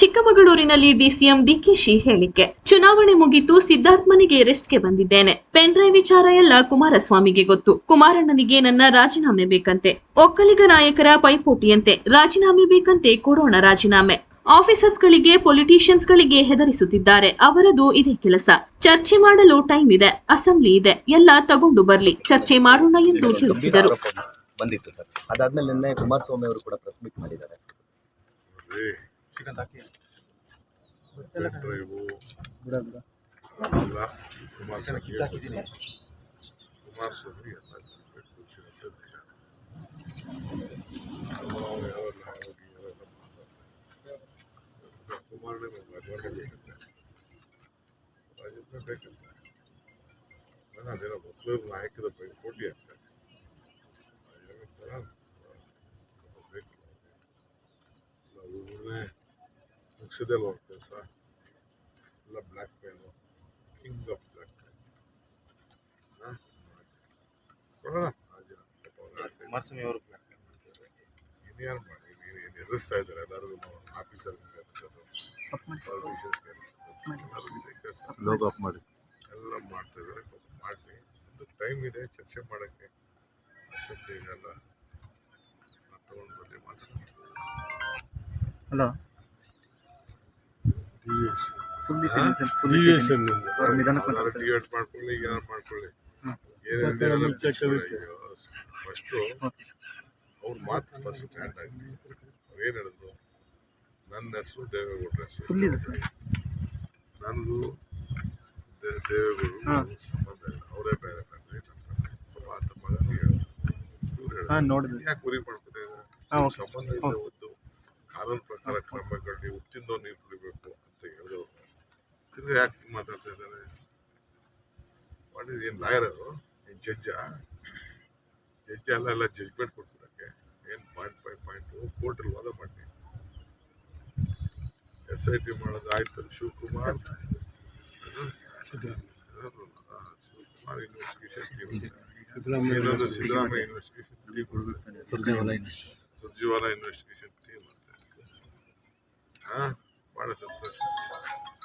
ಚಿಕ್ಕಮಗಳೂರಿನಲ್ಲಿ ಡಿಸಿಎಂ ಡಿಕೆಶಿ ಹೇಳಿಕೆ. ಚುನಾವಣೆ ಮುಗಿತು ಸಿದ್ಧಾರ್ಥ್ಮನಿಗೆ ರೆಸ್ಟ್ಗೆ ಬಂದಿದ್ದೇನೆ. ಪೆನ್ ಡ್ರೈವ್ ವಿಚಾರ ಎಲ್ಲ ಕುಮಾರಸ್ವಾಮಿಗೆ ಗೊತ್ತು. ಕುಮಾರಣ್ಣನಿಗೆ ನನ್ನ ರಾಜೀನಾಮೆ ಬೇಕಂತೆ. ಒಕ್ಕಲಿಗ ನಾಯಕರ ಪೈಪೋಟಿಯಂತೆ ರಾಜೀನಾಮೆ ಬೇಕಂತೆ ಕೊಡೋಣ ರಾಜೀನಾಮೆ. ಆಫೀಸರ್ಸ್ಗಳಿಗೆ ಪೊಲಿಟಿಷಿಯನ್ಸ್ಗಳಿಗೆ ಹೆದರಿಸುತ್ತಿದ್ದಾರೆ. ಅವರದು ಇದೇ ಕೆಲಸ. ಚರ್ಚೆ ಮಾಡಲು ಟೈಮ್ ಇದೆ ಅಸೆಂಬ್ಲಿ ಇದೆ ಎಲ್ಲ ತಗೊಂಡು ಬರ್ಲಿ. ಚರ್ಚೆ ಮಾಡೋಣ ಎಂದು ತಿಳಿಸಿದರು. ಬಂದಿತ್ತು ಸರ್. ಅದಾದ್ಮೇಲೆ ನಿನ್ನೆ ಕುಮಾರಸ್ವಾಮಿ ಅವರು ಕೂಡ ಪ್ರೆಸ್ ಮೀಟ್ ಮಾಡಿದ್ದಾರೆ. ಡ್ರೈವು ಎಲ್ಲ ಕುಮಾರಸ್ವಾಮಿ ಕುಮಾರಸ್ವಾಮಿ ಎಲ್ಲ ಖುಷಿಯಾದ ವಿಚಾರ ನಾವು ಯಾವೆಲ್ಲ ಹೋಗಿ ಯಾವೆಲ್ಲ ಮಾತಾಡ್ತಾರೆ ಕುಮಾರನೇ ನಮ್ಗೆ ರಾಜಕಾರಣ ಬೇಕಂತೆ ರಾಜಕಾರಣ ಬೇಕಂತೆ ನಾನು ಅದೇನೋ ಒಕ್ಕಲಿಗ ನಾಯಕರ ಪೈಪೋಟಿ ಅಂತ ಬೇಕು ಮುಗಿಸಿದೆಲ್ಲ ಅವ್ರ ಕೆಲಸ ಎಲ್ಲ black pain king of black pain ಕೊಡೋಣ ಕುಮಾರಸ್ವಾಮಿ ಅವರು ಇನ್ಯಾರು ಮಾಡಿ ನೀನು ಏನು ಎದುರಿಸ್ತಾ ಇದ್ದಾರೆ ಎಲ್ಲರೂ ಆಫೀಸರ್ ಲೋಗೋ ಆಫ್ ಮಾಡಿ ಎಲ್ಲ ಮಾಡ್ತಾ ಇದ್ದಾರೆ ಮಾಡಲಿ ಒಂದು ಟೈಮ್ ಇದೆ ಚರ್ಚೆ ಮಾಡೋಕ್ಕೆ ಅಸೆಂಬ್ಲಿಗೆಲ್ಲ ತಗೊಂಡು ಬರಲಿ ಮಾತಾಡ್ತಾರೆ ಹಲೋ ಡಿವೇಟ್ ಮಾಡ್ಕೊಳ್ಳಿ ಏನಾರು ಮಾಡ್ಕೊಳ್ಳಿ. ಫಸ್ಟು ಅವ್ರ ಮಾತು ಫಸ್ಟ್ ಸ್ಟ್ಯಾಂಡ್ ಆಗಲಿ ಏನು ಹೇಳಿದ್ರು? ನನ್ನ ಹೆಸರು ದೇವೇಗೌಡರ ಹೆಸರು ನನಗೂ ದೇವೇಗೌಡರು. ಸಂಬಂಧ ಇಲ್ಲ. ಅವರೇ ಬೇರೆ ಫ್ಯಾಮಿಲಿ ನಮ್ಮ ಆತ ಮಗನಿಗೆ ಇವ್ರು ಹೇಳಿದ್ರು. ಯಾಕೆ ಗುರಿ ಮಾಡ್ಕೊತಾ ಇದ್ದಾರೆ? ಓಕೆ ಸಂಬಂಧ ಇಲ್ಲ ತಿರ್ಗಿ ಯಾಕೆ ಮಾತಾಡ್ತಾ ಇದ್ದಾರೆ? ಮಾಡಿದ ಏನು ಲಾಯರ್ ಅದು? ಏನು ಜಡ್ಜ ಜಡ್ಜ್ ಎಲ್ಲ ಎಲ್ಲ ಜಡ್ಜ್ಮೆಂಟ್ ಕೊಟ್ಬಿಡಕ್ಕೆ. ಏನು ಪಾಯಿಂಟ್ ಬೈ ಪಾಯಿಂಟ್ ಕೋರ್ಟಲ್ಲಿ ವಾದ ಮಾಡಿ. ಎಸ್ ಐ ಟಿ ಮಾಡೋದು ಆಯ್ತು ಶಿವಕುಮಾರ್. ಶಿವಕುಮಾರ್ ಇನ್ವೆಸ್ಟಿಗೇಷನ್ ಇನ್ನೊಂದು Siddaramaiah investigation Surjewala Surjewala investigation team ಅಂತ. ಹಾ ಭಾಳ ಸಂತೋಷ.